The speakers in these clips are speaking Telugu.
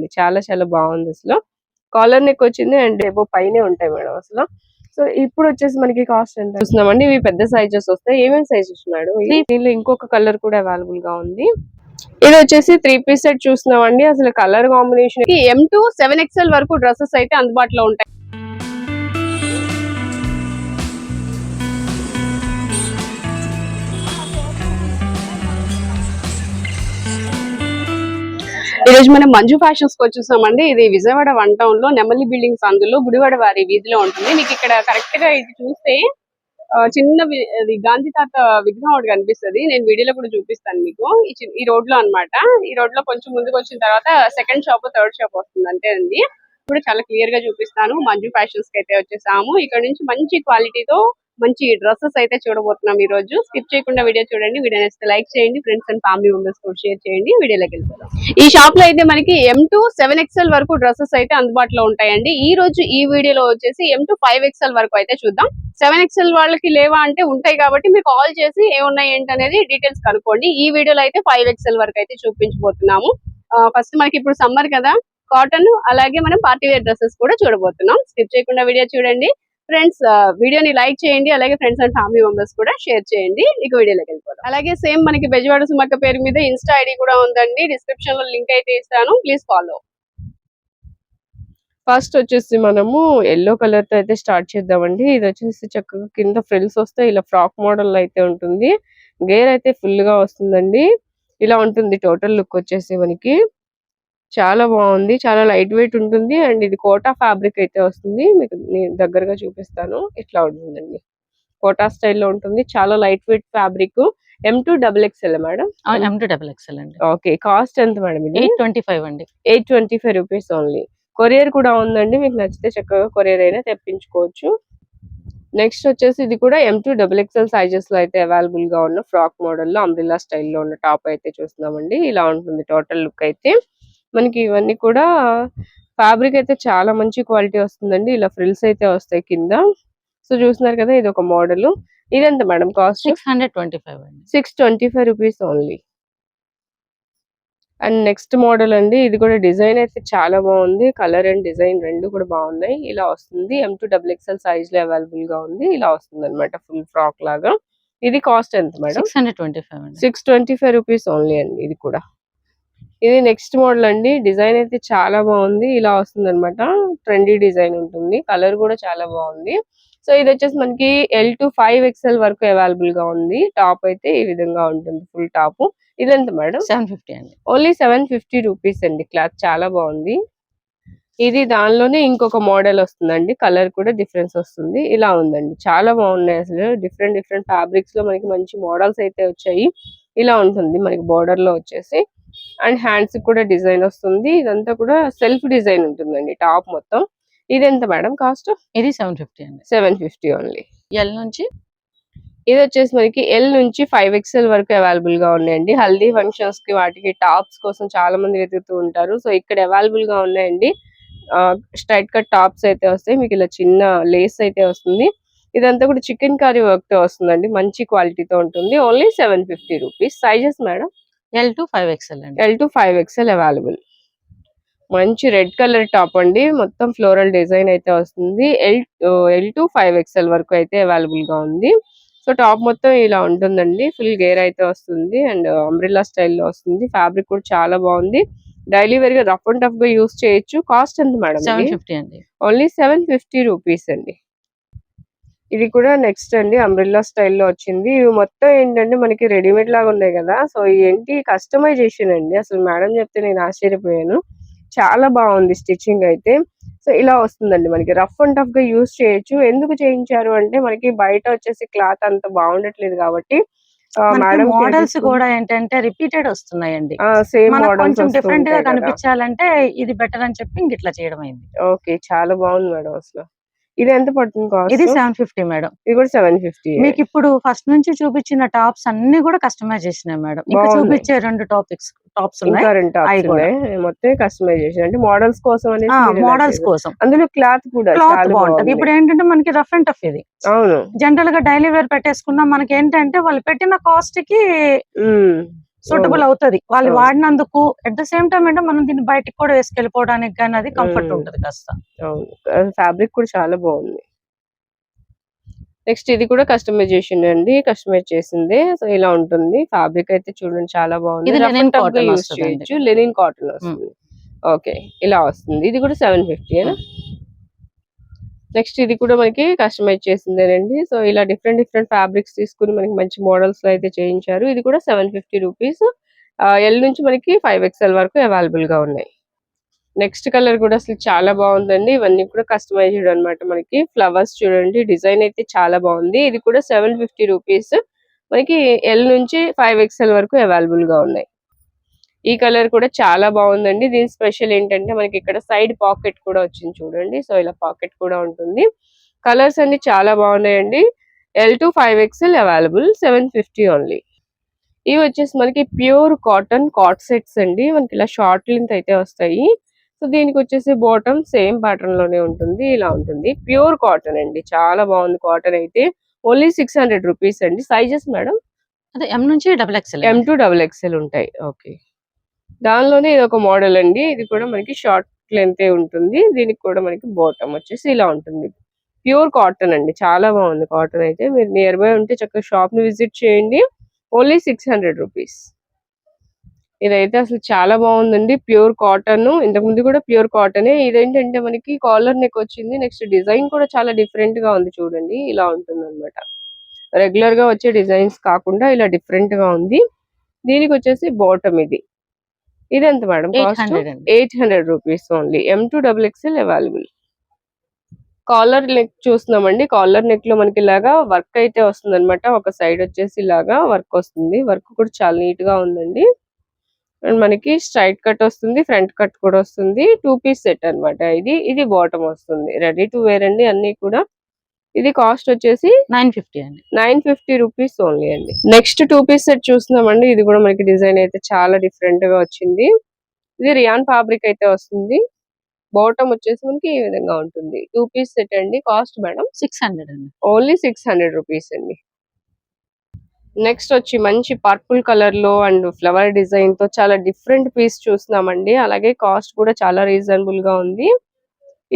అండి చాలా చాలా బాగుంది అసలు. కాలర్ నెక్ వచ్చింది అండ్ ఏవో పైనే ఉంటాయి మేడం అసలు. సో ఇప్పుడు వచ్చేసి మనకి కాస్ట్ ఎంత? చూస్తున్నామండి. ఇవి పెద్ద సైజెస్ వస్తాయి. ఏమేమి సైజెస్ మేడం ఇది- దీనిలో ఇంకొక కలర్ కూడా అవైలబుల్గా ఉంది. ఇది వచ్చేసి త్రీ పీస్ సెట్ చూస్తున్నామండి. అసలు colour combination M to seven XL వరకు డ్రెస్సెస్ అయితే అందుబాటులో ఉంటాయి. ఈరోజు మనం మంజు ఫ్యాషన్స్కి వచ్చేసామండి. ఇది విజయవాడ వన్ టౌన్లో నెమలి బిల్డింగ్స్ అందులో గుడివాడ వారి వీధిలో ఉంటుంది. మీకు ఇక్కడ కరెక్ట్గా ఇది చూస్తే చిన్న గాంధీ తాత విగ్రహం ఒకటి కనిపిస్తుంది. నేను వీడియోలో కూడా చూపిస్తాను మీకు. ఈ రోడ్లో అన్నమాట. ఈ రోడ్లో కొంచెం ముందుకు వచ్చిన తర్వాత సెకండ్ షాప్ థర్డ్ షాప్ వస్తుంది. అంతే అండి. ఇప్పుడు చాలా క్లియర్గా చూపిస్తాను. మంజు ఫ్యాషన్స్కి అయితే వచ్చేసాము. ఇక్కడ నుంచి మంచి క్వాలిటీతో మంచి డ్రెస్సెస్ అయితే చూడబోతున్నాం ఈ రోజు స్కిప్ చేయకుండా వీడియో చూడండి. వీడియో నచ్చితే లైక్ చేయండి. ఫ్రెండ్స్ అండ్ ఫ్యామిలీ మెంబర్స్ కూడా షేర్ చేయండి. వీడియోలోకి వెళ్ళిపోదాం. ఈ షాప్లో అయితే మనకి ఎం టు సెవెన్ ఎక్స్ఎల్ వరకు డ్రెస్సెస్ అయితే అందుబాటులో ఉంటాయండి. ఈ రోజు ఈ వీడియోలో వచ్చేసి ఎం టు ఫైవ్ ఎక్స్ఎల్ వరకు అయితే చూద్దాం. సెవెన్ ఎక్స్ఎల్ వాళ్ళకి లేవా అంటే ఉంటాయి కాబట్టి మీరు కాల్ చేసి ఏమున్నాయి ఏంటి అనేది డీటెయిల్స్ కనుక్కోండి. ఈ వీడియోలో అయితే ఫైవ్ ఎక్స్ఎల్ వరకు అయితే చూపించబోతున్నాము. ఫస్ట్ మనకి ఇప్పుడు సమ్మర్ కదా. కాటన్ అలాగే మనం పార్టీ వేర్ డ్రెస్సెస్ కూడా చూడబోతున్నాం. స్కిప్ చేయకుండా వీడియో చూడండి. ఫ్రెండ్స్ వీడియోని లైక్ చేయండి అలాగే ఫ్రెండ్స్ అండ్ ఫ్యామిలీ మెంబర్స్ కూడా షేర్ చేయండి. ఇక వీడియోలోకి వెళ్ళిపోదాం. అలాగే సేమ్ మనకి బెజవాడ సుమక్క పేరు మీద ఇన్స్టా ఐడి కూడా ఉందండి. డిస్క్రిప్షన్లో లింక్ అయితే ఇస్తాను. ప్లీజ్ ఫాలో ఫస్ట్ వచ్చేసి మనము ఎల్లో కలర్తో అయితే స్టార్ట్ చేద్దామండి. ఇది వచ్చేసి చక్కగా కింద ఫ్రిల్స్ వస్తే ఇలా ఫ్రాక్ మోడల్ అయితే ఉంటుంది. గేర్ అయితే ఫుల్గా వస్తుందండి. ఇలా ఉంటుంది టోటల్ లుక్ వచ్చేసి మనకి. చాలా బాగుంది. చాలా లైట్ వెయిట్ ఉంటుంది. అండ్ ఇది కోటా ఫ్యాబ్రిక్ అయితే వస్తుంది. మీకు నేను దగ్గరగా చూపిస్తాను. ఇట్లా ఉంటుందండి. కోటా స్టైల్లో ఉంటుంది. చాలా light weight fabric. M to double XL madam. M to double XL అండి. ఓకే. కాస్ట్ ఎంత మేడం ఇది? ఎయిట్ ట్వంటీ ఫైవ్ అండి. Eight twenty five rupees only. Courier కూడా ఉందండి. మీకు నచ్చితే చక్కగా కొరియర్ అయినా తెప్పించుకోవచ్చు. నెక్స్ట్ వచ్చేసి ఇది కూడా ఎం టూ డబుల్ ఎక్స్ఎల్ సైజెస్లో అయితే అవైలబుల్గా ఉన్న ఫ్రాక్ మోడల్లో అంబ్రిల్లా స్టైల్లో ఉన్న టాప్ అయితే చూస్తున్నామండి. ఇలా ఉంటుంది టోటల్ లుక్ అయితే. మనకి ఇవన్నీ కూడా ఫ్యాబ్రిక్ అయితే చాలా మంచి క్వాలిటీ వస్తుందండి. ఇలా ఫ్రిల్స్ అయితే వస్తాయి కింద. సో చూస్తున్నారు కదా ఇది ఒక మోడల్ ఇదెంత madam cost six hundred twenty five అండి. Six twenty five rupees only and next model అండి ఇది కూడా డిజైన్ అయితే చాలా బాగుంది. కలర్ అండ్ డిజైన్ రెండు కూడా బాగున్నాయి. ఇలా వస్తుంది. ఎం టూ డబుల్ ఎక్స్ఎల్ సైజ్లో అవైలబుల్గా ఉంది. ఇలా వస్తుంది అనమాట ఫుల్ ఫ్రాక్ లాగా. ఇది కాస్ట్ ఎంత madam? Six hundred twenty five six twenty five rupees only అండి ఇది కూడా. ఇది నెక్స్ట్ మోడల్ అండి. డిజైన్ అయితే చాలా బాగుంది. ఇలా వస్తుంది అనమాట ట్రెండీ డిజైన్ ఉంటుంది. కలర్ కూడా చాలా బాగుంది. సో ఇది వచ్చేసి మనకి ఎల్ టు ఫైవ్ ఎక్స్ఎల్ వరకు అవైలబుల్గా ఉంది. టాప్ అయితే ఈ విధంగా ఉంటుంది. Full top. ఇదెంత మేడం? సెవెన్ ఫిఫ్టీ అండి. ఓన్లీ సెవెన్ ఫిఫ్టీ రూపీస్ అండి. క్లాత్ చాలా బాగుంది. ఇది దానిలోనే ఇంకొక మోడల్ వస్తుందండి. కలర్ కూడా డిఫరెన్స్ వస్తుంది. ఇలా ఉందండి. చాలా బాగున్నాయి అసలు. డిఫరెంట్ డిఫరెంట్ ఫ్యాబ్రిక్స్లో మనకి మంచి మోడల్స్ అయితే వచ్చాయి. ఇలా ఉంటుంది. మనకి బోర్డర్లో వచ్చేసి. అండ్ హ్యాండ్స్ కూడా డిజైన్ వస్తుంది. ఇదంతా కూడా సెల్ఫ్ డిజైన్ ఉంటుందండి టాప్ మొత్తం. ఇది ఎంత మేడం కాస్ట్? ఇది సెవెన్ ఫిఫ్టీ అండి. Seven fifty only. ఎల్ నుంచి? ఇది వచ్చేసి మనకి ఎల్ నుంచి ఫైవ్ ఎక్స్ఎల్ వరకు అవైలబుల్గా ఉన్నాయండి. హల్దీ ఫంక్షన్స్కి వాటికి టాప్స్ కోసం చాలా మంది వెతుకుతూ ఉంటారు. సో ఇక్కడ అవైలబుల్గా ఉన్నాయండి. స్ట్రైట్ కట్ టాప్స్ అయితే వస్తాయి. మీకు ఇలా చిన్న లేస్ అయితే వస్తుంది. ఇదంతా కూడా చికెన్ కర్రీ వర్క్తో వస్తుందండి. మంచి క్వాలిటీతో ఉంటుంది. Only seven fifty rupees. Sizes madam? L to five XL అండి. L to five XL available మంచి రెడ్ కలర్ టాప్ అండి. మొత్తం ఫ్లోరల్ డిజైన్ అయితే వస్తుంది. L L to five XL వరకు అయితే అవైలబుల్గా ఉంది. సో టాప్ మొత్తం ఇలా ఉంటుందండి. ఫుల్ గేర్ అయితే వస్తుంది. అండ్ అంబ్రిల్లా స్టైల్లో వస్తుంది. ఫ్యాబ్రిక్ కూడా చాలా బాగుంది. డైలీ వేర్గా రఫ్ అండ్ టఫ్గా యూస్ చేయొచ్చు. కాస్ట్ ఎంత మేడం సెవెన్ ఫిఫ్టీ అండి. ఓన్లీ సెవెన్ ఫిఫ్టీ రూపీస్ అండి. ఇది కూడా నెక్స్ట్ అండి అంబ్రిల్లా స్టైల్లో వచ్చింది. ఇవి మొత్తం ఏంటంటే మనకి రెడీమేడ్ లాగా ఉన్నాయి కదా. సో ఏంటి కస్టమైజేషన్ అండి. అసలు మేడం చెప్తే నేను ఆశ్చర్యపోయాను. చాలా బాగుంది స్టిచ్చింగ్ అయితే. సో ఇలా వస్తుందండి మనకి. రఫ్ అండ్ టఫ్గా యూస్ చేయొచ్చు. ఎందుకు చేయించారు అంటే మనకి బయట వచ్చేసి క్లాత్ అంత బాగుండట్లేదు కాబట్టి మేడం మోడల్స్ కూడా ఏంటంటే రిపీటెడ్ వస్తున్నాయండి. సేమ్ కొంచెం డిఫరెంట్గా కనిపించాలంటే ఇది బెటర్ అని చెప్పి ఇంక ఇట్లా చేయడం అయింది. ఓకే చాలా బాగుంది మేడం అసలు. ఇది ఎంత పడుతుంది కాస్ట్ ఇది సెవెన్ ఫిఫ్టీ మేడం ఇది కూడా సెవెన్ ఫిఫ్టీ మీకు ఇప్పుడు ఫస్ట్ నుంచి చూపించిన టాప్స్ అన్ని కూడా కస్టమైజ్ చేసినాయి మేడం ఇంకా. చూపించే రెండు టాపిక్స్ టాప్స్ ఉన్నాయి. మొత్తం కస్టమైజేషన్ అంటే మోడల్స్ కోసం ఇలా మోడల్స్. కోసం. అందులో క్లాత్ కూడా క్లాత్ బాగుంటది. ఇప్పుడు ఏంటంటే మనకి రఫ్ అండ్ టఫ్ ఇది. అవును. జనరల్గా డైలీ వేర్ పెట్టేసుకున్నా మనకి ఏంటంటే వాళ్ళు పెట్టిన కాస్ట్కి. సూటబుల్. అవుతది. వాళ్ళు. వాడినందుకు అట్ ద సేమ్ టైం అంటే మనం దీన్ని బయటికి కూడా వేసుకెళ్ళిపోవడానికి కానీ అది కంఫర్ట్. ఉంటది కాస్త. ఫ్యాబ్రిక్ కూడా చాలా బాగుంది. నెక్స్ట్ ఇది కూడా కస్టమైజేషన్ అండి. కస్టమైజ్ చేసింది. సో ఇలా ఉంటుంది. ఫ్యాబ్రిక్ అయితే చూడండి చాలా బాగుంది. యూస్. చేయొచ్చు. లెనిన్ కాటన్ వస్తుంది. ఓకే ఇలా వస్తుంది. ఇది కూడా సెవెన్ ఫిఫ్టీ నెక్స్ట్ ఇది కూడా మనకి కస్టమైజ్ చేసిందేనండి. సో ఇలా డిఫరెంట్ డిఫరెంట్ ఫ్యాబ్రిక్స్ తీసుకుని మనకి మంచి మోడల్స్లో అయితే చేయించారు. ఇది కూడా సెవెన్ ఫిఫ్టీ రూపీస్ ఎల్ నుంచి మనకి ఫైవ్ ఎక్స్ఎల్ వరకు అవైలబుల్గా ఉన్నాయి. నెక్స్ట్ కలర్ కూడా అసలు చాలా బాగుందండి. ఇవన్నీ కూడా కస్టమైజ్డ్ అన్నమాట మనకి. ఫ్లవర్స్ చూడండి డిజైన్ అయితే చాలా బాగుంది. ఇది కూడా సెవెన్ ఫిఫ్టీ రూపీస్ మనకి ఎల్ నుంచి ఫైవ్ ఎక్స్ఎల్ వరకు అవైలబుల్గా ఉన్నాయి. ఈ కలర్ కూడా చాలా బాగుందండి. దీని స్పెషల్ ఏంటంటే మనకి ఇక్కడ సైడ్ పాకెట్ కూడా వచ్చింది చూడండి. సో ఇలా పాకెట్ కూడా ఉంటుంది. కలర్స్ అన్ని చాలా బాగున్నాయండి. L to five XL available seven fifty only. ఇవి వచ్చేసి మనకి ప్యూర్ కాటన్ కాట్ సెట్స్ అండి. మనకి ఇలా షార్ట్ లెంత్ అయితే వస్తాయి. సో దీనికి వచ్చేసి బాటమ్ సేమ్ ప్యాటర్న్లోనే ఉంటుంది. ఇలా ఉంటుంది. ప్యూర్ కాటన్ అండి. చాలా బాగుంది కాటన్ అయితే. ఓన్లీ సిక్స్ హండ్రెడ్ రూపీస్ అండి. Sizes madam? అదే ఎం నుంచి double XL M to double XL ఉంటాయి. ఓకే. దానిలోనే ఇది ఒక మోడల్ అండి. ఇది కూడా మనకి షార్ట్ లెంత్ ఉంటుంది. దీనికి కూడా మనకి బాటమ్ వచ్చేసి ఇలా ఉంటుంది. ప్యూర్ కాటన్ అండి. చాలా బాగుంది కాటన్ అయితే. మీరు నియర్ బై ఉంటే చక్కగా షాప్ని విజిట్ చేయండి. Only six hundred rupees. ఇదైతే అసలు చాలా బాగుందండి. Pure cotton. ఇంతకు ముందు కూడా ప్యూర్ కాటనే ఇదేంటంటే మనకి కాలర్ నెక్ వచ్చింది. నెక్స్ట్ డిజైన్ కూడా చాలా డిఫరెంట్గా ఉంది చూడండి. ఇలా ఉంటుంది అనమాట రెగ్యులర్గా వచ్చే డిజైన్స్ కాకుండా ఇలా డిఫరెంట్గా ఉంది. దీనికి వచ్చేసి బాటమ్ ఇది. ఇది ఎంత madam cost eight hundred rupees only. M to double XL available. Collar neck చూస్తున్నామండి. కాలర్ నెక్లో మనకి ఇలాగా వర్క్ అయితే వస్తుంది అనమాట ఒక సైడ్ వచ్చేసి ఇలాగా వర్క్ వస్తుంది. వర్క్ కూడా చాలా నీట్గా ఉందండి. అండ్ మనకి స్ట్రైట్ కట్ వస్తుంది ఫ్రంట్ కట్ కూడా వస్తుంది. టూ పీస్ సెట్ అన్నమాట ఇది. ఇది బాటమ్ వస్తుంది. రెడీ టు వేర్ అండి అన్ని కూడా. ఇది కాస్ట్ వచ్చేసి నైన్ ఫిఫ్టీ అండి. నైన్ ఫిఫ్టీ రూపీస్ ఓన్లీ అండి. నెక్స్ట్ టూ పీస్ సెట్ చూస్తున్నామండి. ఇది కూడా మనకి డిజైన్ అయితే చాలా డిఫరెంట్గా వచ్చింది. ఇది రియాన్ ఫ్యాబ్రిక్ అయితే వస్తుంది. బాటమ్ వచ్చేసి మనకి ఈ విధంగా ఉంటుంది. టూ పీస్ సెట్ అండి. కాస్ట్ మేడం సిక్స్ హండ్రెడ్ అండి. ఓన్లీ సిక్స్ హండ్రెడ్ రూపీస్ అండి. నెక్స్ట్ వచ్చి మంచి పర్పుల్ కలర్లో అండ్ ఫ్లవర్ డిజైన్తో చాలా డిఫరెంట్ పీస్ చూస్తున్నామండి. అలాగే కాస్ట్ కూడా చాలా రీజనబుల్గా ఉంది.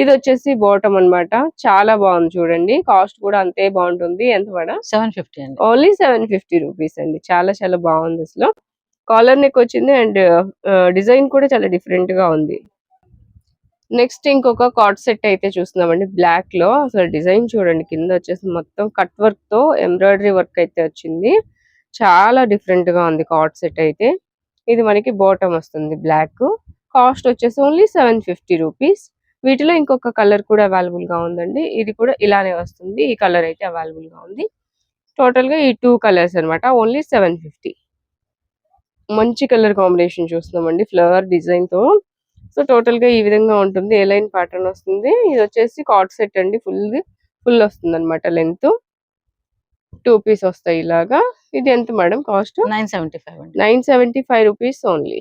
ఇది వచ్చేసి బాటమ్ అన్నమాట. చాలా బాగుంది చూడండి. కాస్ట్ కూడా అంతే బాగుంటుంది. ఎంత మేడం? సెవెన్ ఫిఫ్టీ అండి. ఓన్లీ సెవెన్ ఫిఫ్టీ రూపీస్ అండి. చాలా చాలా బాగుంది అసలు. కాలర్ నెక్ వచ్చింది అండ్ డిజైన్ కూడా చాలా డిఫరెంట్గా ఉంది. నెక్స్ట్ ఇంకొక కార్డ్ సెట్ అయితే చూస్తున్నామండి బ్లాక్లో అసలు డిజైన్ చూడండి. కింద వచ్చేసి మొత్తం కట్ వర్క్తో ఎంబ్రాయిడరీ వర్క్ అయితే వచ్చింది. చాలా డిఫరెంట్గా ఉంది కార్డ్ సెట్ అయితే. ఇది మనకి బాటమ్ వస్తుంది బ్లాక్. కాస్ట్ వచ్చేసి ఓన్లీ సెవెన్ ఫిఫ్టీ రూపీస్. వీటిలో ఇంకొక కలర్ కూడా అవైలబుల్గా ఉందండి. ఇది కూడా ఇలానే వస్తుంది. ఈ కలర్ అయితే అవైలబుల్గా ఉంది. టోటల్గా ఈ టూ కలర్స్ అన్నమాట. ఓన్లీ సెవెన్ ఫిఫ్టీ మంచి కలర్ కాంబినేషన్ చూస్తున్నామండి ఫ్లవర్ డిజైన్తో. సో టోటల్గా ఈ విధంగా ఉంటుంది. ఏ లైన్ ప్యాటర్న్ వస్తుంది? ఇది వచ్చేసి కార్డ్ సెట్ అండి. ఫుల్ ఫుల్ వస్తుంది అనమాట లెంత్ టూ పీస్ వస్తాయి ఇలాగా. ఇది ఎంత madam cost nine seventy five nine seventy five rupees only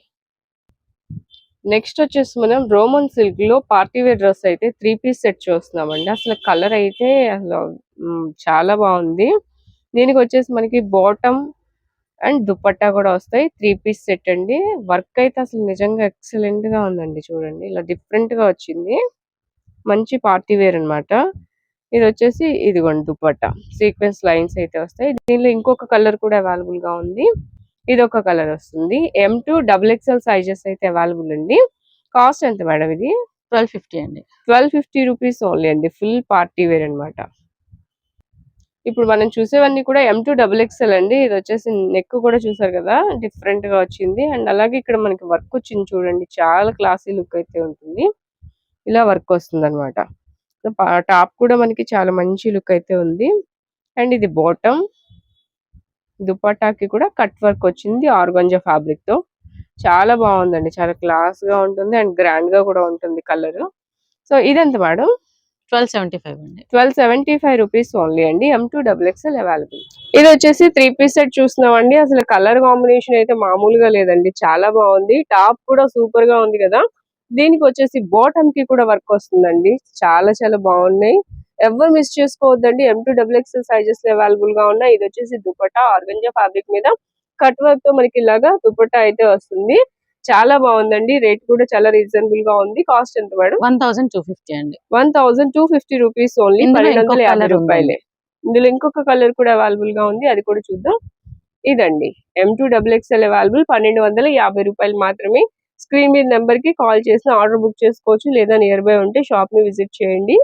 next వచ్చేసి మనం రోమన్ సిల్క్లో పార్టీ వేర్ డ్రెస్ అయితే త్రీ పీస్ సెట్ చూస్తున్నామండి. అసలు కలర్ అయితే అసలు చాలా బాగుంది. దీనికి వచ్చేసి మనకి బాటమ్ అండ్ దుపట్టా కూడా వస్తాయి. త్రీ పీస్ సెట్ అండి. వర్క్ అయితే అసలు నిజంగా ఎక్సలెంట్గా ఉందండి చూడండి. ఇలా డిఫరెంట్గా వచ్చింది. మంచి పార్టీ వేర్ అన్నమాట. ఇది వచ్చేసి ఇదిగోండి దుపట్టా. సీక్వెన్స్ లైన్స్ అయితే వస్తాయి. దీనిలో ఇంకొక కలర్ కూడా అవైలబుల్గా ఉంది. ఇది ఒక కలర్ వస్తుంది. M to double XL sizes అయితే అవైలబుల్ అండి. కాస్ట్ ఎంత మేడం ఇది? ట్వెల్వ్ ఫిఫ్టీ అండి. ట్వెల్వ్ ఫిఫ్టీ రూపీస్ ఓన్లీ అండి. ఫుల్ పార్టీ వేర్ అన్నమాట. ఇప్పుడు మనం చూసేవన్నీ కూడా ఎం టూ డబుల్ ఎక్స్ఎల్ అండి. ఇది వచ్చేసి నెక్ కూడా చూసారు కదా? డిఫరెంట్గా వచ్చింది. అండ్ అలాగే ఇక్కడ మనకి వర్క్ వచ్చింది చూడండి. చాలా క్లాసీ లుక్ అయితే ఉంటుంది. ఇలా వర్క్ వస్తుంది అనమాట టాప్ కూడా మనకి చాలా మంచి లుక్ అయితే ఉంది. అండ్ ఇది బాటమ్ దుపట్టాకి కూడా కట్ వర్క్ వచ్చింది ఆర్గంజా ఫ్యాబ్రిక్తో. చాలా బాగుందండి. చాలా క్లాస్గా ఉంటుంది అండ్ గ్రాండ్గా కూడా ఉంటుంది కలర్ సో ఇదెంత మేడం? ట్వెల్వ్ సెవెంటీ ఫైవ్ అండి. Twelve seventy five rupees only అండి M to double XL available ఇది వచ్చేసి త్రీ పీస్ సెట్ చూస్తున్నామండి. అసలు కలర్ కాంబినేషన్ అయితే మామూలుగా లేదండి. చాలా బాగుంది. టాప్ కూడా సూపర్గా ఉంది కదా. దీనికి వచ్చేసి బాటమ్కి కూడా వర్క్ వస్తుందండి. చాలా చాలా బాగున్నాయి. ఎవరు మిస్ చేసుకోవద్దండి. M to double XL sizes అవైలబుల్గా ఉన్నాయి. ఇది వచ్చేసి దుపట్టా ఆర్గంజా ఫ్యాబ్రిక్ మీద. కట్ వర్క్తో మనకి ఇలాగా దుపట్టా అయితే వస్తుంది. చాలా బాగుందండి. రేట్ కూడా చాలా రీజనబుల్గా ఉంది. కాస్ట్ ఎంత madam? One thousand two fifty అండి. One thousand two fifty rupees only పన్నెండు వందల యాభై రూపాయలే. ఇందులో ఇంకొక కలర్ కూడా అవైలబుల్గా ఉంది. అది కూడా చూద్దాం. ఇదండి. M to double XL available పన్నెండు వందల యాభై రూపాయలు మాత్రమే. స్క్రీన్ మీద నెంబర్కి కాల్ చేసి ఆర్డర్ బుక్ చేసుకోవచ్చు. లేదా నియర్ బై ఉంటే షాప్ని విజిట్ చేయండి.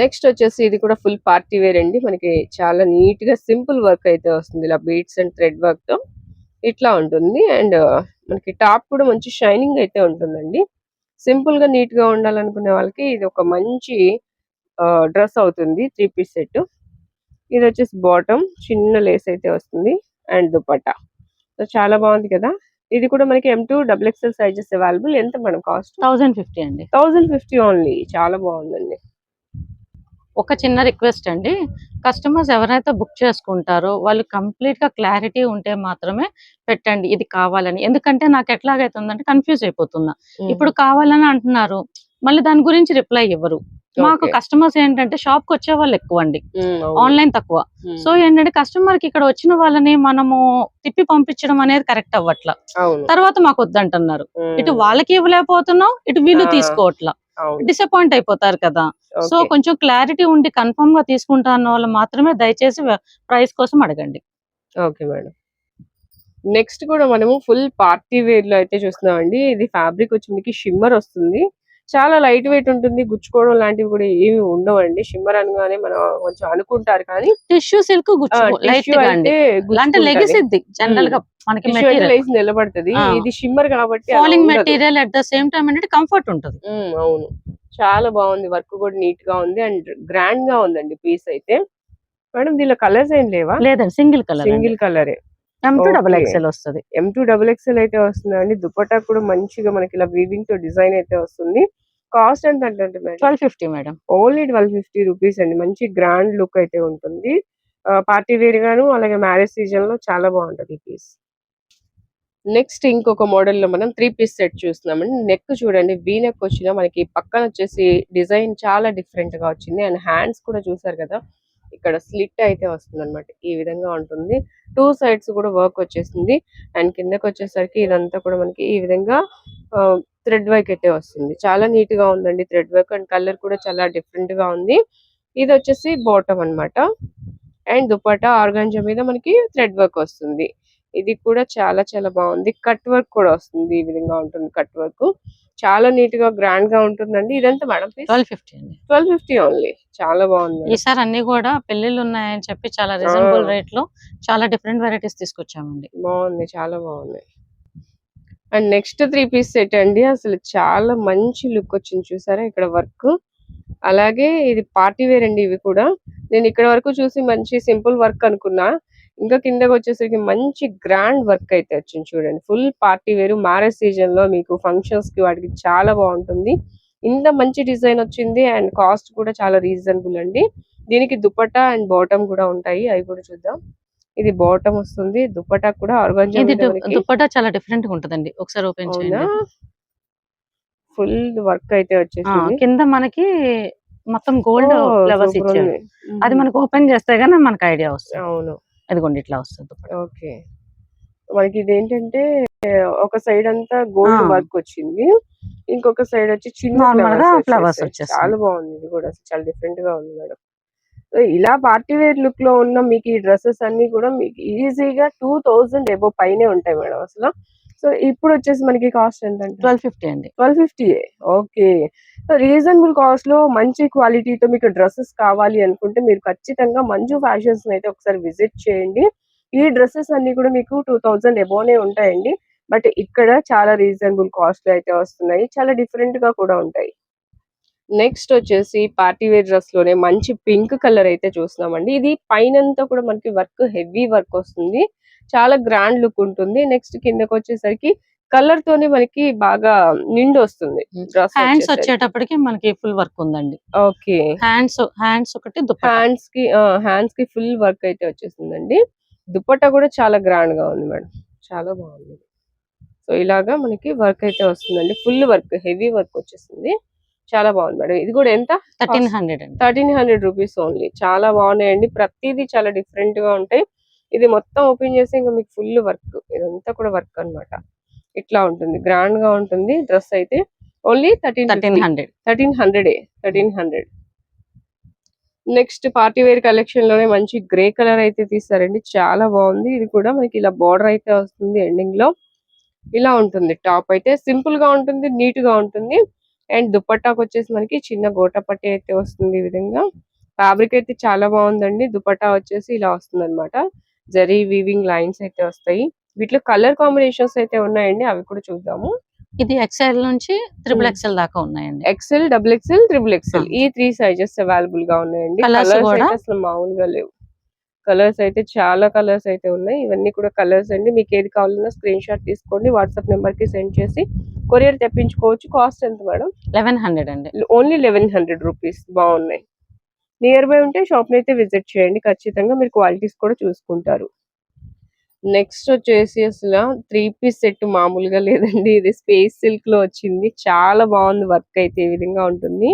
నెక్స్ట్ వచ్చేసి ఇది కూడా ఫుల్ పార్టీ వేర్ అండి. మనకి చాలా నీట్గా సింపుల్ వర్క్ అయితే వస్తుంది. ఇలా బీట్స్ అండ్ థ్రెడ్ వర్క్తో ఇట్లా ఉంటుంది. అండ్ మనకి టాప్ కూడా మంచి షైనింగ్ అయితే ఉంటుందండి. సింపుల్గా నీట్గా ఉండాలనుకునే వాళ్ళకి ఇది ఒక మంచి డ్రెస్ అవుతుంది. Three piece set. ఇది వచ్చేసి బాటమ్. చిన్న లేస్ అయితే వస్తుంది. అండ్ దుపట్టా. సో చాలా బాగుంది కదా. ఇది కూడా మనకి M to double XL sizes available. ఎంత మేడం కాస్ట్? థౌసండ్ ఫిఫ్టీ అండి. Thousand fifty only. చాలా బాగుందండి. ఒక చిన్న రిక్వెస్ట్ అండి. కస్టమర్స్ ఎవరైతే బుక్ చేసుకుంటారో వాళ్ళు కంప్లీట్గా క్లారిటీ ఉంటే మాత్రమే పెట్టండి ఇది కావాలని. ఎందుకంటే నాకు ఎట్లాగైతుందంటే కన్ఫ్యూజ్ అయిపోతున్నా. ఇప్పుడు కావాలని అంటున్నారు మళ్ళీ దాని గురించి రిప్లై ఇవ్వరు. మాకు. కస్టమర్స్ ఏంటంటే షాప్కి వచ్చే వాళ్ళు ఎక్కువ అండి. ఆన్లైన్ తక్కువ. సో ఏంటంటే కస్టమర్కి ఇక్కడ వచ్చిన వాళ్ళని మనము తిప్పి పంపించడం అనేది కరెక్ట్ అవ్వట్లా. తర్వాత మాకు వద్దంటున్నారు. ఇటు వాళ్ళకి ఇవ్వలేకపోతున్నాం ఇటు వీళ్ళు. తీసుకోవట్లా. డిసప్పాయింట్ అయిపోతారు కదా. సో. కొంచెం క్లారిటీ ఉండి కన్ఫర్మ్గా తీసుకుంటా అన్న వాళ్ళు మాత్రమే దయచేసి ప్రైస్ కోసం అడగండి. Okay madam. నెక్స్ట్ కూడా మనము ఫుల్ పార్టీ వేర్లో అయితే చూస్తున్నాం అండి ఇది ఫ్యాబ్రిక్ వచ్చి మనకి షిమ్మర్ వస్తుంది. చాలా లైట్ వెయిట్ ఉంటుంది. గుచ్చుకోవడం లాంటివి కూడా ఏమి ఉండవండి. షిమ్మర్ అనగానే మనం కొంచెం అనుకుంటారు కానీ టిష్యూ సిల్క్ అంటే లెగిసిద్ది జనరల్గా మనకి మెటీరియల్. నిలబడుతుంది. ఇది షిమ్మర్ కాబట్టి falling. Material at the same time అంటే కంఫర్ట్ ఉంటుంది. అవును. చాలా బాగుంది. వర్క్ కూడా నీట్గా ఉంది. అండ్ గ్రాండ్గా ఉందండి పీస్ అయితే. మేడం దీనిలో కలర్స్ ఏం లేవా? లేదండి సింగిల్ కలర్ సింగిల్ కలరే ఎం టూ డబల్. ఎక్స్ఎల్ వస్తుంది. ఎం టూ డబుల్ ఎక్స్ఎల్ అయితే వస్తుందండి. దుపట్టా కూడా మంచిగా మనకి ఇలా వీవింగ్తో డిజైన్ అయితే వస్తుంది. కాస్ట్ ఎంత అంటే twelve fifty madam only twelve fifty rupees అండి. మంచి గ్రాండ్ లుక్ అయితే ఉంటుంది. పార్టీ వేర్ గాను అలాగే మ్యారేజ్ సీజన్లో చాలా బాగుంటది ఈ పీస్ నెక్స్ట్ ఇంకొక మోడల్లో మనం త్రీ పీస్ సెట్ చూస్తున్నామండి. నెక్ చూడండి వీ నెక్ వచ్చిన మనకి పక్కన వచ్చేసి డిజైన్ చాలా డిఫరెంట్గా వచ్చింది. అండ్ హ్యాండ్స్ కూడా చూసారు కదా. ఇక్కడ స్లిట్ అయితే వస్తుంది అనమాట ఈ విధంగా ఉంటుంది. టూ సైడ్స్ కూడా వర్క్ వచ్చేసింది. అండ్ కిందకి వచ్చేసరికి ఇదంతా కూడా మనకి ఈ విధంగా థ్రెడ్ వర్క్ అయితే వస్తుంది. చాలా నీట్గా ఉందండి థ్రెడ్ వర్క్ అండ్ కలర్ కూడా చాలా డిఫరెంట్గా ఉంది. ఇది వచ్చేసి బాటమ్ అన్నమాట. అండ్ దుపట్టా ఆర్గాంజా మీద మనకి థ్రెడ్ వర్క్ వస్తుంది. ఇది కూడా చాలా చాలా బాగుంది. కట్ వర్క్ కూడా వస్తుంది ఈ విధంగా ఉంటుంది కట్ వర్క్. చాలా నీట్గా గ్రాండ్గా ఉంటుందండి. ఇదంతా మేడం ట్వెల్వ్ ఫిఫ్టీ అండి. Twelve fifty only. చాలా బాగుంది ఈసారి అన్ని కూడా పెళ్ళిళ్ళు ఉన్నాయని చెప్పి చాలా రీజనబుల్. రేట్లో చాలా డిఫరెంట్ వెరైటీస్ తీసుకొచ్చామండి. బాగుంది. చాలా బాగుంది. And next three piece set అండి. అసలు చాలా మంచి లుక్ వచ్చింది చూసారా ఇక్కడ వర్క్. అలాగే ఇది పార్టీ వేర్ అండి ఇవి కూడా. నేను ఇక్కడ వరకు చూసి మంచి సింపుల్ వర్క్ అనుకున్నా. ఇంకా కిందకి వచ్చేసరికి మంచి గ్రాండ్ వర్క్ అయితే వచ్చింది చూడండి. ఫుల్ పార్టీ వేరు మ్యారేజ్ సీజన్లో మీకు ఫంక్షన్స్కి వాటికి చాలా బాగుంటుంది. ఇంత మంచి డిజైన్ వచ్చింది అండ్ కాస్ట్ కూడా చాలా రీజనబుల్ అండి. దీనికి దుపట్టా అండ్ బాటమ్ కూడా ఉంటాయి అవి కూడా చూద్దాం. ఇది బాటమ్ వస్తుంది దుపట్టా కూడా ఆర్గాంజా దుప్పటా చాలా డిఫరెంట్గా ఉంటదండి. ఒకసారి ఓపెన్ చేయండి. ఫుల్ వర్క్ అయితే వచ్చేసింది. కింద మనకి మొత్తం గోల్డ్ ఫ్లవర్స్ ఇచ్చారు. అది మనకు ఓపెన్ చేస్తే గానీ మనకు ఐడియా వస్తుంది. అవును. ఇదిగోండి ఇట్లా వస్తుంది. ఓకే మనకి ఇది ఏంటంటే ఒక సైడ్ అంతా గోల్డ్. వర్క్ వచ్చింది ఇంకొక సైడ్ వచ్చి చిన్న. వచ్చేస్తాయి. చాలా బాగుంది ఇది కూడా చాలా డిఫరెంట్గా ఉంది మేడం ఇలా పార్టీ వేర్ లుక్లో ఉన్న మీకు ఈ డ్రెస్సెస్ అన్ని కూడా మీకు ఈజీగా టూ థౌజండ్ ఎబో పైనే ఉంటాయి మేడం అసలు సో ఇప్పుడు వచ్చేసి మనకి కాస్ట్ ఎంత ట్వెల్వ్ ఫిఫ్టీ అండి. Twelve fifty okay so reasonable కాస్ట్లో మంచి క్వాలిటీతో మీకు డ్రెస్సెస్ కావాలి అనుకుంటే మీరు ఖచ్చితంగా మంజు ఫ్యాషన్స్ అయితే ఒకసారి విజిట్ చేయండి. ఈ డ్రెస్సెస్ అన్ని కూడా మీకు టూ థౌజండ్ ఎబోనే ఉంటాయండి. బట్ ఇక్కడ చాలా రీజనబుల్ కాస్ట్లో అయితే వస్తున్నాయి. చాలా డిఫరెంట్గా కూడా ఉంటాయి. నెక్స్ట్ వచ్చేసి పార్టీ వేర్ డ్రెస్లోనే మంచి పింక్ కలర్ అయితే చూస్తున్నామండి. ఇది పైనంతా కూడా మనకి వర్క్ హెవీ వర్క్ వస్తుంది. చాలా గ్రాండ్ లుక్ ఉంటుంది. నెక్స్ట్ కిందకి వచ్చేసరికి కలర్ తోనే మనకి బాగా నిండు వస్తుంది. హ్యాండ్స్ వచ్చేటప్పటికి మనకి ఫుల్ వర్క్ ఉందండి. ఓకే హ్యాండ్స్ హ్యాండ్స్ ఒకటి హ్యాండ్స్కి హ్యాండ్స్కి ఫుల్ వర్క్ అయితే వచ్చేసిందండి దుపట్టా కూడా చాలా గ్రాండ్గా ఉంది మేడం. చాలా బాగుంది. సో ఇలాగా మనకి వర్క్ అయితే వస్తుందండి. ఫుల్ వర్క్ హెవీ వర్క్ వచ్చేసింది చాలా బాగుంది మేడం. ఇది కూడా ఎంత? Thirteen hundred thirteen hundred rupees only చాలా బాగున్నాయండి. ప్రతిదీ చాలా డిఫరెంట్గా ఉంటాయి. ఇది మొత్తం ఓపెన్ చేస్తే ఇంకా మీకు ఫుల్ వర్క్ ఇదంతా కూడా వర్క్ అన్నమాట. ఇట్లా ఉంటుంది గ్రాండ్గా ఉంటుంది డ్రెస్ అయితే only thirteen thirteen hundred. Thirteen hundred thirteen hundred. Next party wear కలెక్షన్లోనే మంచి గ్రే కలర్ అయితే తీస్తారండి చాలా బాగుంది. ఇది కూడా మనకి ఇలా బార్డర్ అయితే వస్తుంది ఎండింగ్లో. ఇలా ఉంటుంది టాప్ అయితే సింపుల్గా ఉంటుంది నీట్గా ఉంటుంది. అండ్ దుపట్టాకు వచ్చేసి మనకి చిన్న గోట పట్టి అయితే వస్తుంది ఈ విధంగా. ఫ్యాబ్రిక్ అయితే చాలా బాగుందండి దుపట్టా వచ్చేసి ఇలా వస్తుంది అనమాట జరీ వీవింగ్ లైన్స్ అయితే వస్తాయి. వీటిలో కలర్ కాంబినేషన్స్ అయితే ఉన్నాయండి అవి కూడా చూద్దాము. ఇది ఎక్స్ఎల్ నుంచి త్రిబుల్ Hmm. ఎక్స్ఎల్ దాకా ఉన్నాయండి. XL double XL triple XL. ఈ త్రీ సైజెస్ అవైలబుల్గా ఉన్నాయండి. కలర్స్ అసలు మామూలుగా లేవు. కలర్స్ అయితే చాలా కలర్స్ అయితే ఉన్నాయి. ఇవన్నీ కూడా కలర్స్ అండి. మీకు ఏది కావాలన్నా స్క్రీన్ షాట్ తీసుకోండి వాట్సాప్ నెంబర్కి సెండ్ చేసి కొరియర్ తెప్పించుకోవచ్చు. కాస్ట్ ఎంత మేడం లెవెన్ హండ్రెడ్ అండి. ఓన్లీ లెవెన్ హండ్రెడ్ రూపీస్ బాగున్నాయి. నియర్ బై ఉంటే షాప్ని అయితే విజిట్ చేయండి. ఖచ్చితంగా మీరు క్వాలిటీస్ కూడా చూసుకుంటారు. నెక్స్ట్ వచ్చేసి అసలు త్రీ పీస్ సెట్ మామూలుగా లేదండి. ఇది స్పేస్ సిల్క్లో వచ్చింది. చాలా బాగుంది వర్క్ అయితే ఈ విధంగా ఉంటుంది.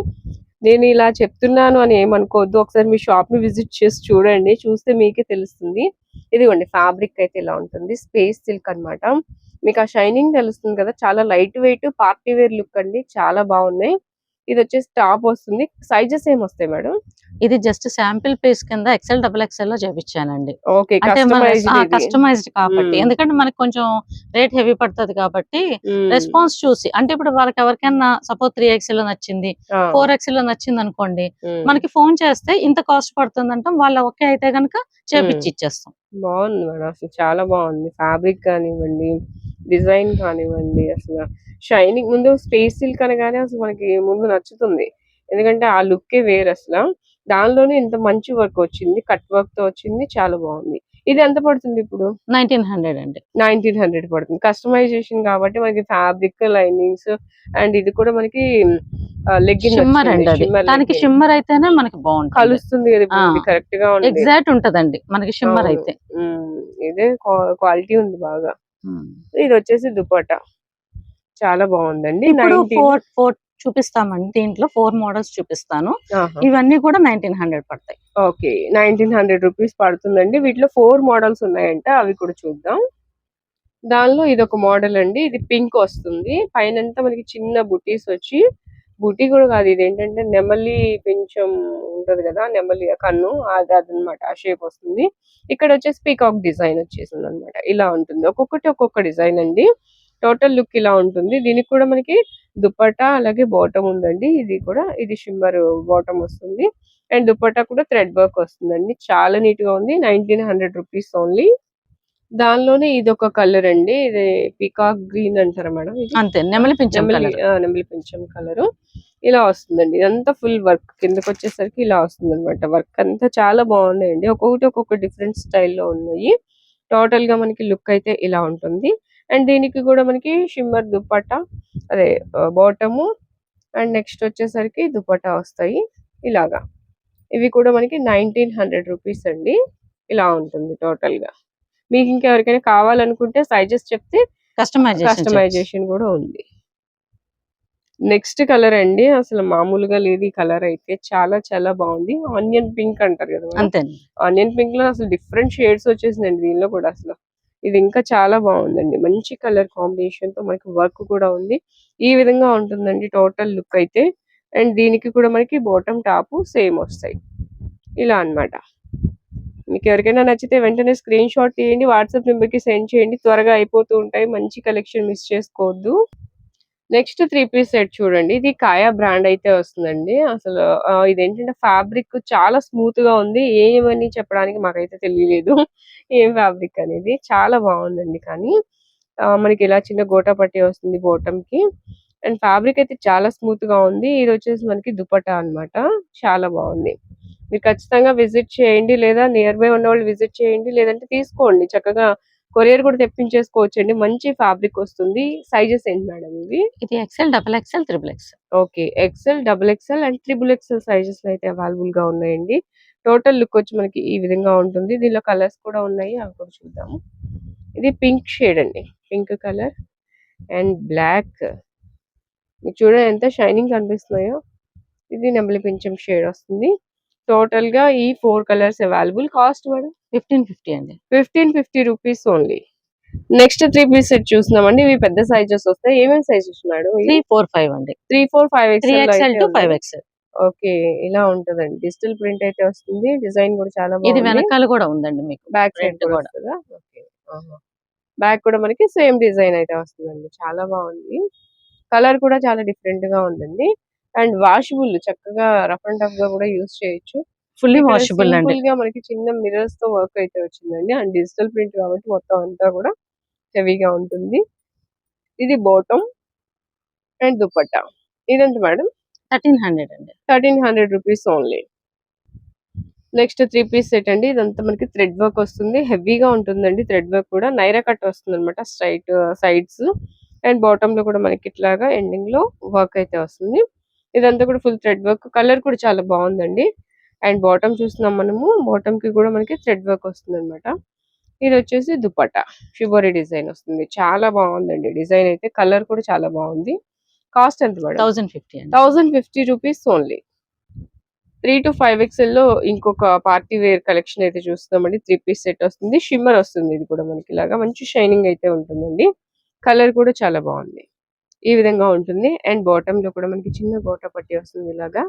నేను ఇలా చెప్తున్నాను అని ఏమనుకోవద్దు. ఒకసారి మీ షాప్ని విజిట్ చేసి చూడండి. చూస్తే మీకే తెలుస్తుంది. ఇదిగోండి ఫ్యాబ్రిక్ అయితే ఇలా ఉంటుంది. స్పేస్ సిల్క్ అన్నమాట. మీకు ఆ షైనింగ్ తెలుస్తుంది కదా? చాలా light weight party wear look అండి. చాలా బాగున్నాయి. ఇది వచ్చేసి టాప్ వస్తుంది. సైజెస్ ఏం వస్తాయి మేడం? ఇది జస్ట్ శాంపిల్ పీస్ కింద ఎక్సెల్ డబుల్ ఎక్సెల్లో చేపించానండి కస్టమైజ్డ్ కస్టమైజ్డ్ కాబట్టి. ఎందుకంటే మనకి కొంచెం రేట్ హెవీ పడుతుంది కాబట్టి రెస్పాన్స్ చూసి అంటే ఇప్పుడు వాళ్ళకి ఎవరికైనా సపోజ్ త్రీ ఎక్స్ఎల్ నచ్చింది ఫోర్ ఎక్స్ఎల్ నచ్చింది అనుకోండి మనకి ఫోన్ చేస్తే ఇంత కాస్ట్ పడుతుంది అంటాం వాళ్ళ ఓకే అయితే గనుక చేపించి ఇచ్చేస్తాం. బాగుంది మేడం అసలు చాలా బాగుంది. ఫ్యాబ్రిక్ కానివ్వండి డిజైన్ కానివ్వండి అసలు షైనింగ్ ముందు స్పేస్ సిల్క్ అనగానే అసలు మనకి ముందు నచ్చుతుంది. ఎందుకంటే ఆ లుక్కే వేరు అసలు. దానిలోనే ఇంత మంచి వర్క్ వచ్చింది కట్ వర్క్తో వచ్చింది చాలా బాగుంది. ఇది ఎంత పడుతుంది ఇప్పుడు? నైన్టీన్ హండ్రెడ్ అండి. నైన్టీన్ హండ్రెడ్ పడుతుంది. కస్టమైజేషన్ కాబట్టి మనకి ఫ్యాబ్రిక్ లైనింగ్స్ అండ్ ఇది కూడా మనకి షిమ్మర్ అండి అది. దానికి షిమ్మర్ అయితేనే మనకి బాగుంటుంది. కలుస్తుంది కరెక్ట్గా ఎగ్జాక్ట్ ఉంటదండి. మనకి షిమ్మర్. అయితే. ఇదే క్వాలిటీ ఉంది బాగా. ఇది వచ్చేసి దుపట్టా చాలా బాగుందండి ఇప్పుడు 19 ఫోర్ ఫోర్ చూపిస్తామండి దీంట్లో. ఫోర్ మోడల్స్ చూపిస్తాను. ఇవన్నీ కూడా నైన్టీన్ హండ్రెడ్ పడతాయి. ఓకే. నైన్టీన్ హండ్రెడ్ రూపీస్ పడుతుందండి. వీటిలో ఫోర్ మోడల్స్ ఉన్నాయంట. అవి కూడా చూద్దాం. దానిలో ఇది ఒక మోడల్ అండి. ఇది పింక్ వస్తుంది. పైన మనకి చిన్న బుటీస్ వచ్చి బూటీ కూడా కాదు ఇది ఏంటంటే నెమలి పెంచం ఉంటది కదా నెమలి కన్ను అది అదనమాట ఆ షేప్ వస్తుంది. ఇక్కడ వచ్చేసి పీకాక్ డిజైన్ వచ్చేసింది అనమాట ఇలా ఉంటుంది. ఒక్కొక్కటి ఒక్కొక్క డిజైన్ అండి. టోటల్ లుక్ ఇలా ఉంటుంది. దీనికి కూడా మనకి దుప్పటా అలాగే బాటమ్ ఉందండి. ఇది కూడా ఇది షిమ్మర్ బాటమ్ వస్తుంది. అండ్ దుప్పటా కూడా థ్రెడ్ వర్క్ వస్తుందండి. చాలా నీట్గా ఉంది. నైన్టీన్ హండ్రెడ్ రూపీస్ ఓన్లీ దానిలోనే ఇది ఒక కలర్ అండి. ఇది పీకాక్ గ్రీన్ అంటారా మేడం ఇది? అంతే నెమలి పింఛం నెమలి పింఛం కలర్ ఇలా వస్తుందండి. ఇదంతా ఫుల్ వర్క్ కిందకి వచ్చేసరికి ఇలా వస్తుంది అనమాట వర్క్ అంతా చాలా బాగున్నాయండి. ఒక్కొక్కటి ఒక్కొక్క డిఫరెంట్ స్టైల్లో ఉన్నాయి. టోటల్గా మనకి లుక్ అయితే ఇలా ఉంటుంది. అండ్ దీనికి కూడా మనకి షిమ్మర్ దుపట్టా అదే బాటము అండ్ నెక్స్ట్ వచ్చేసరికి దుపట్టా వస్తాయి. ఇలాగా. ఇవి కూడా మనకి నైన్టీన్ హండ్రెడ్ రూపీస్ అండి. ఇలా ఉంటుంది టోటల్గా. మీకు ఇంకెవరికైనా కావాలనుకుంటే సైజెస్ చెప్తే కస్టమైజేషన్ కస్టమైజేషన్ కూడా ఉంది. నెక్స్ట్ కలర్ అండి అసలు మామూలుగా లేదు ఈ కలర్ అయితే. చాలా చాలా బాగుంది. ఆనియన్ పింక్ అంటారు కదా. అంతే ఆనియన్ పింక్లో అసలు డిఫరెంట్ షేడ్స్ వచ్చేసిందండి దీనిలో కూడా అసలు. ఇది ఇంకా చాలా బాగుందండి. మంచి కలర్ కాంబినేషన్తో మనకి వర్క్ కూడా ఉంది. ఈ విధంగా ఉంటుందండి టోటల్ లుక్ అయితే. అండ్ దీనికి కూడా మనకి బాటమ్ టాప్ సేమ్ వస్తాయి. ఇలా అన్నమాట. మీకు ఎవరికైనా నచ్చితే వెంటనే స్క్రీన్ షాట్ తీయండి వాట్సాప్ నెంబర్కి సెండ్ చేయండి. త్వరగా అయిపోతూ ఉంటాయి. మంచి కలెక్షన్ మిస్ చేసుకోవద్దు. నెక్స్ట్ త్రీ పీస్ సెట్ చూడండి. ఇది కాయా బ్రాండ్ అయితే వస్తుందండి. అసలు ఇదేంటంటే ఫ్యాబ్రిక్ చాలా స్మూత్గా ఉంది. ఏమని చెప్పడానికి మాకైతే తెలియలేదు. ఏం ఫ్యాబ్రిక్ అనేది. చాలా బాగుందండి కానీ మనకి ఇలా చిన్న గోటా పట్టి వస్తుంది బోటం కి అండ్ ఫ్యాబ్రిక్ అయితే చాలా స్మూత్గా ఉంది. ఇది వచ్చేసి మనకి దుపట్టా అన్నమాట. చాలా బాగుంది. మీరు ఖచ్చితంగా విజిట్ చేయండి లేదా నియర్ బై ఉన్న వాళ్ళు విజిట్ చేయండి లేదంటే తీసుకోండి. చక్కగా కొరియర్ కూడా తెప్పించేసుకోవచ్చండి. మంచి ఫ్యాబ్రిక్ వస్తుంది. సైజెస్ ఏంటి మేడం ఇవి? ఇది XL double XL triple XL okay XL double XL and triple XL sizes అయితే అవైలబుల్గా ఉన్నాయండి. టోటల్ లుక్ వచ్చి మనకి ఈ విధంగా ఉంటుంది. దీనిలో కలర్స్ కూడా ఉన్నాయి. అవి కూడా చూద్దాము. ఇది పింక్ షేడ్ అండి. పింక్ కలర్ అండ్ బ్లాక్ మీకు చూడండి ఎంత షైనింగ్ కనిపిస్తున్నాయో. ఇది నెమలి పింఛం షేడ్ వస్తుంది. టోటల్గా ఈ four colours available. Cost madam fifteen fifty అండి. Fifteen fifty rupees only. Next three piece set చూస్తున్నామండి. ఇవి పెద్ద సైజెస్ వస్తాయి. ఏమేమి sizes madam three four five అండి. Three four five XL two five XL okay. ఇలా ఉంటదండి. డిజిటల్ ప్రింట్ అయితే వస్తుంది. డిజైన్ కూడా చాలా ఇది వెనకాల కూడా ఉందండి మీకు. బ్యాక్ print కూడా ఓకే. బ్యాక్ కూడా మనకి సేమ్ డిజైన్ అయితే వస్తుందండి. చాలా బాగుంది. కలర్ కూడా చాలా డిఫరెంట్గా ఉందండి. అండ్ వాషబుల్ చక్కగా రఫ్ అండ్ టఫ్గా కూడా యూస్ చేయొచ్చు. ఫుల్లీ వాషబుల్ అండి. simple గా మనకి చిన్న మిర్రర్స్తో వర్క్ అయితే వచ్చిందండి. అండ్ డిజిటల్ ప్రింట్ కాబట్టి మొత్తం అంతా కూడా హెవీగా ఉంటుంది. ఇది బోటం అండ్ దుపట్టా. ఇదంతా మేడం థర్టీన్ హండ్రెడ్ అండి. Thirteen hundred rupees only next three piece set అండి. ఇదంతా మనకి థ్రెడ్ వర్క్ వస్తుంది. హెవీగా ఉంటుందండి థ్రెడ్ వర్క్ కూడా. నైరా కట్ వస్తుంది అనమాట స్ట్రైట్ సైడ్స్ అండ్ బాటమ్లో కూడా మనకి ఇట్లాగా ఎండింగ్లో వర్క్ అయితే వస్తుంది. ఇదంతా కూడా ఫుల్ థ్రెడ్ వర్క్ కలర్ కూడా చాలా బాగుందండి. అండ్ బాటమ్ చూస్తున్నాం మనము. బాటమ్కి కూడా మనకి థ్రెడ్ వర్క్ వస్తుంది అనమాట ఇది వచ్చేసి దుపట్టా. షిబోరి డిజైన్ వస్తుంది. చాలా బాగుందండి. డిజైన్ అయితే కలర్ కూడా చాలా బాగుంది. కాస్ట్ ఎంత madam? Thousand fifty thousand fifty rupees only three two five ఎక్స్ఎల్లో ఇంకొక పార్టీ వేర్ కలెక్షన్ అయితే చూస్తున్నామండి. త్రీ పీస్ సెట్ వస్తుంది. షిమ్మర్ వస్తుంది. ఇది కూడా మనకి ఇలాగా. మంచి షైనింగ్ అయితే ఉంటుందండి. కలర్ కూడా చాలా బాగుంది. ఈ విధంగా ఉంటుంది. అండ్ బాటమ్లో కూడా మనకి చిన్న గోట పట్టి వస్తుంది ఇలాగా.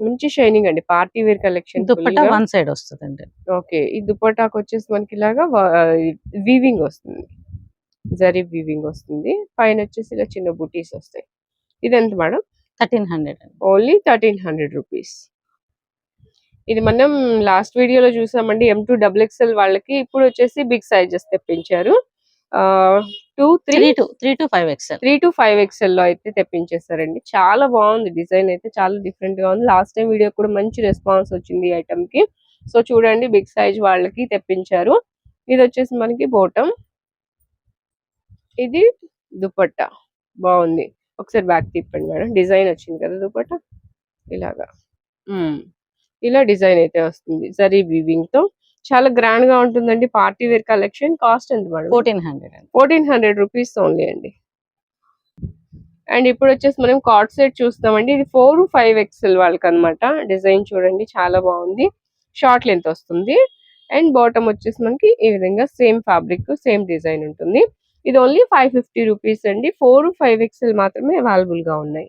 మంచి షైనింగ్ అండి. Party wear collection dupatta one side వస్తుందండి. ఓకే. ఈ దుపట్టాకు వచ్చేసి మనకి ఇలాగా వీవింగ్ వస్తుంది. జరీ వీవింగ్ వస్తుంది. పైన వచ్చేసి ఇలా చిన్న బుటీస్ వస్తాయి. ఇది ఎంత madam? Thirteen hundred only thirteen hundred rupees. ఇది మనం లాస్ట్ వీడియోలో చూసామండి. ఎం టూ డబుల్ ఎక్స్ఎల్ వాళ్ళకి ఇప్పుడు వచ్చేసి బిగ్ సైజెస్ తెప్పించారు. Two three two three two five XL three two five ఎక్స్ఎల్లో అయితే తెప్పించేస్తారండి చాలా బాగుంది డిజైన్ అయితే చాలా డిఫరెంట్గా ఉంది. లాస్ట్ టైం వీడియో కూడా మంచి రెస్పాన్స్ వచ్చింది ఐటమ్కి. సో చూడండి బిగ్ సైజ్ వాళ్ళకి తెప్పించారు. ఇది వచ్చేసి మనకి బోటం ఇది దుపట్టా. బాగుంది. ఒకసారి బ్యాక్ తిప్పండి మేడం. డిజైన్ వచ్చింది కదా దుపట్టా? ఇలాగా. ఇలా డిజైన్ అయితే వస్తుంది. జరీ వీవింగ్తో. చాలా గ్రాండ్గా ఉంటుందండి పార్టీ వేర్ కలెక్షన్. కాస్ట్ ఎంత madam? Fourteen hundred fourteen hundred rupees only అండి. అండ్ ఇప్పుడు వచ్చేసి మనం కార్డ్ సెట్ చూస్తామండి. ఇది ఫోర్ ఫైవ్ ఎక్స్ఎల్ వాళ్ళకి అనమాట డిజైన్ చూడండి చాలా బాగుంది. షార్ట్ లెంత్ వస్తుంది. అండ్ బాటమ్ వచ్చేసి మనకి ఈ విధంగా సేమ్ ఫ్యాబ్రిక్ సేమ్ డిజైన్ ఉంటుంది. ఇది ఓన్లీ ఫైవ్ ఫిఫ్టీ రూపీస్ అండి. ఫోర్ ఫైవ్ ఎక్స్ఎల్ మాత్రమే అవైలబుల్గా ఉన్నాయి.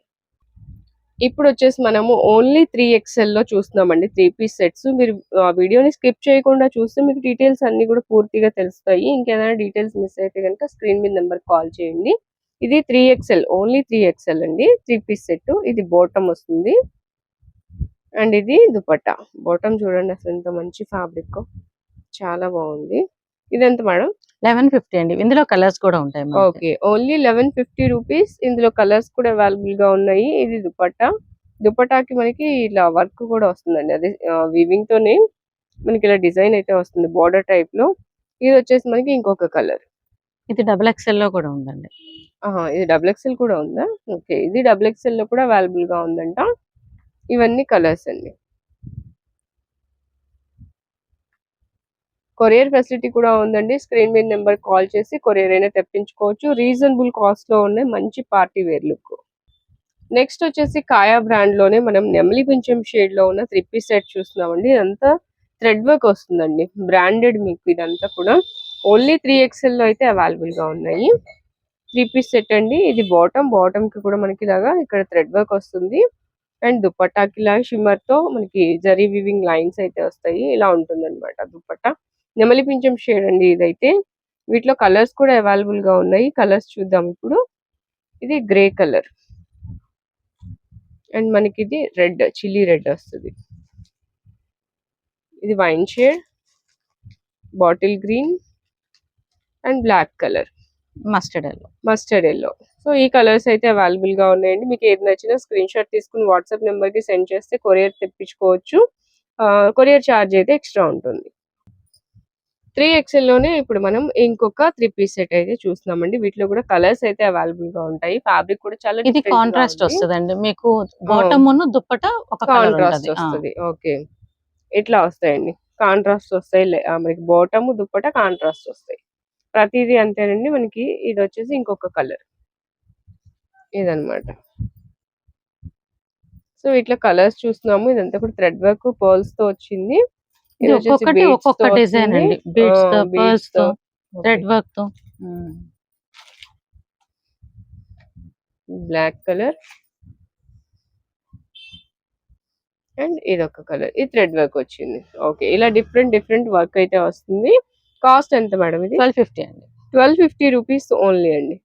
ఇప్పుడు వచ్చేసి మనము ఓన్లీ త్రీ ఎక్స్ఎల్లో చూస్తున్నామండి. త్రీ పీస్ సెట్స్ మీరు ఆ వీడియోని స్కిప్ చేయకుండా చూస్తే మీకు డీటెయిల్స్ అన్ని కూడా పూర్తిగా తెలుస్తాయి. ఇంకేదైనా డీటెయిల్స్ మిస్ అయితే కనుక స్క్రీన్ మీద నెంబర్ కాల్ చేయండి. ఇది three XL only three XL అండి. త్రీ పీస్ సెట్ ఇది బాటమ్ వస్తుంది. అండ్ ఇది దుపట్టా. బాటమ్ చూడండి అసలు ఎంత మంచి ఫ్యాబ్రిక్ చాలా బాగుంది. ఇదెంత మేడం? లెవెన్ ఫిఫ్టీ అండి. ఇందులో కలర్స్ కూడా ఉంటాయి. Okay. Only eleven fifty rupees. ఇందులో కలర్స్ కూడా అవైలబుల్గా ఉన్నాయి. ఇది దుపట్టా. దుపట్టాకి మనకి ఇలా వర్క్ కూడా వస్తుందండి. అది వీవింగ్ తోనే మనకి ఇలా డిజైన్ అయితే వస్తుంది బార్డర్ టైప్లో ఇది వచ్చేసి మనకి ఇంకొక కలర్. ఇది డబుల్ ఎక్స్ఎల్లో కూడా ఉందండి. ఇది డబుల్ ఎక్స్ఎల్ కూడా ఉందా? ఓకే. ఇది డబుల్ ఎక్స్ఎల్లో కూడా అవైలబుల్గా ఉందంట. ఇవన్నీ కలర్స్ అండి. కొరియర్ ఫెసిలిటీ కూడా ఉందండి. స్క్రీన్ మీద నెంబర్ కాల్ చేసి కొరియర్ అయినా తెప్పించుకోవచ్చు. రీజనబుల్ కాస్ట్లో ఉన్నాయి. మంచి పార్టీ వేర్ లుక్. నెక్స్ట్ వచ్చేసి కాయా బ్రాండ్లోనే మనం నెమలి పింఛం షేడ్లో ఉన్న త్రీ పీస్ సెట్ చూస్తున్నామండి. ఇదంతా థ్రెడ్ వర్క్ వస్తుందండి. బ్రాండెడ్ మీకు ఇదంతా కూడా. ఓన్లీ త్రీ ఎక్స్ఎల్లో అయితే అవైలబుల్గా ఉన్నాయి. త్రీ పీస్ సెట్ అండి. ఇది బాటమ్. బాటమ్కి కూడా మనకి ఇలాగా ఇక్కడ థ్రెడ్ వర్క్ వస్తుంది. అండ్ దుపట్టాకి ఇలా షిమ్మర్తో మనకి జరీ వివింగ్ లైన్స్ అయితే వస్తాయి. ఇలా ఉంటుంది అనమాట నెమలి పింఛం షేడ్ అండి ఇదైతే. వీటిలో కలర్స్ కూడా అవైలబుల్గా ఉన్నాయి. కలర్స్ చూద్దాం ఇప్పుడు. ఇది గ్రే కలర్ అండ్ మనకి ఇది రెడ్ చిల్లీ రెడ్ వస్తుంది. ఇది wine shade bottle green and black colour mustard yellow mustard yellow so ఈ కలర్స్ అయితే అవైలబుల్గా ఉన్నాయండి. మీకు ఏది నచ్చినా స్క్రీన్ షాట్ తీసుకుని వాట్సాప్ నెంబర్కి సెండ్ చేస్తే కొరియర్ తెప్పించుకోవచ్చు. కొరియర్ ఛార్జ్ అయితే ఎక్స్ట్రా ఉంటుంది. త్రీ ఎక్స్ఎల్లోనే ఇప్పుడు మనం ఇంకొక త్రీ పీస్ సెట్ అయితే చూస్తున్నామండి. వీటిలో కూడా కలర్స్ అయితే అవైలబుల్గా ఉంటాయి. ఫ్యాబ్రిక్ కూడా చాలా ఇది కాంట్రాస్ట్. వస్తుందండి. మీకు బాటమ్ దుప్పట ఒక కాంట్రాస్ట్. వస్తుంది. ఓకే. ఇట్లా వస్తాయండి. కాంట్రాస్ట్ వస్తాయి. మనకి బాటమ్ దుప్పట కాంట్రాస్ట్ వస్తాయి. ప్రతిదీ అంతేనండి. మనకి ఇది వచ్చేసి ఇంకొక కలర్. ఇదన్నమాట. సో ఇట్లా కలర్స్ చూస్తున్నాము. ఇదంతా కూడా థ్రెడ్ వర్క్ పర్ల్స్తో వచ్చింది. ఇది ఒక్కొక్కటి ఒక్కొక్క డిజైన్ అండి. బీడ్స్తో పర్ల్స్తో వర్క్తో. బ్లాక్ కలర్ అండ్ ఇదొక కలర్ ఇది థ్రెడ్ వర్క్ వచ్చింది. ఓకే ఇలా డిఫరెంట్ డిఫరెంట్ వర్క్ అయితే వస్తుంది. కాస్ట్ ఎంత మేడం ఇది? ట్వెల్వ్ ఫిఫ్టీ అండి. ట్వెల్వ్ ఫిఫ్టీ రూపీస్ ఓన్లీ అండి.